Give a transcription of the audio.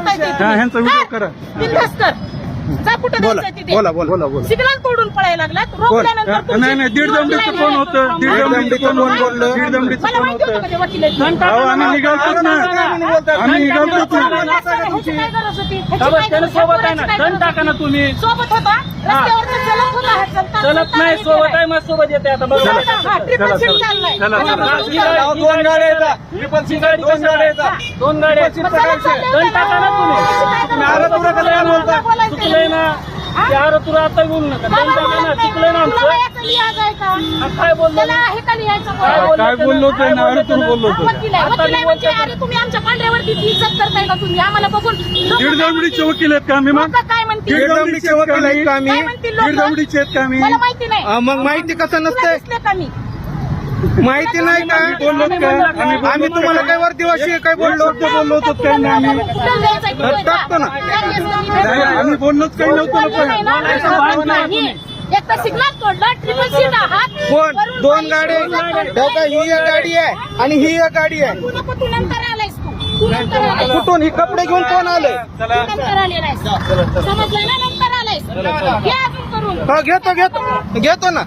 करता येते हा, ह्यांचा व्हिडिओ करा. बिनधास्त. कर जा कुठं बोला द्यायचं तिथे? बोला बोला बोला. सिग्नल तोडून पळायला लागला रोखल्यानंतर हा, नाही नाही दीड दमडीचं कोण होतं. दीड दमडीचं होतं. दीड दमडीचं मला कोण माहिती होतं होतं. का ते वकील आहेत? अहो आम्ही निघालतोच ना आम्ही निघालतोच ना ह्याची काय गरज होती? ह्याची बाबा, काय त्याला गरज- सोबत आहे ना. ह्याची काय दंड गरज टाका ना? तुम्ही. सोबत होता? रस्त्यावर तर चलत हा नाही सोबत. आहे मग सोबत येते आता चला, चला. चला, चला. ही दोन गाड्या येतात. ट्रिपल ही गाडी दोन गाड्या येतात. दोन गाड्या आहेत. मग चला, चाललंय. दंड टाका ना तुम्ही. कसं काय बोलता? चुकलंय ना. ते आरं तुला आता बोलू नका. दंड टाका ना चुकलंय ना आमचं. काय बोललो काय? बोललो काय? बोललो होतं. काय होतं मी आमच्या पांढऱ्यावरती इज्जत करताय का तुम्ही? आम्हाला बघून दीड काय दमडीचे वकील आहेत का आम्ही मग? काय दमडीचे वकील आहेत का आम्ही? काय म्हणतील लोकं? आहेत का आम्ही? मला माहिती नाही. हा, मग माहिती कसं तुला नसतंय? दिसले का मी माहिती नाही का? बोललो का? आम्ही आम्ही तुम्हाला काय वर दिवशी काय बोललो? शब्द बोललो होतो काय आम्ही. कुठं तर टाकतो ना. नाही, आम्ही बोललोच काही नव्हतं ना पण. नाही. एक तर सिग्नल तोडलं ट्रिपल सीट आहात. कोण? वरून दोन बाई गाड्या आहेत. हो एक गाडी आहे आणि ही एक गाडी आहे. तू नको तू नंतर आलायस कुठून? ही कपडे घेऊन कोण आले नंतर आलेला समजलं ना नंतर आलायस घे अजून करून. हा घेतो घेतो. घेतो ना.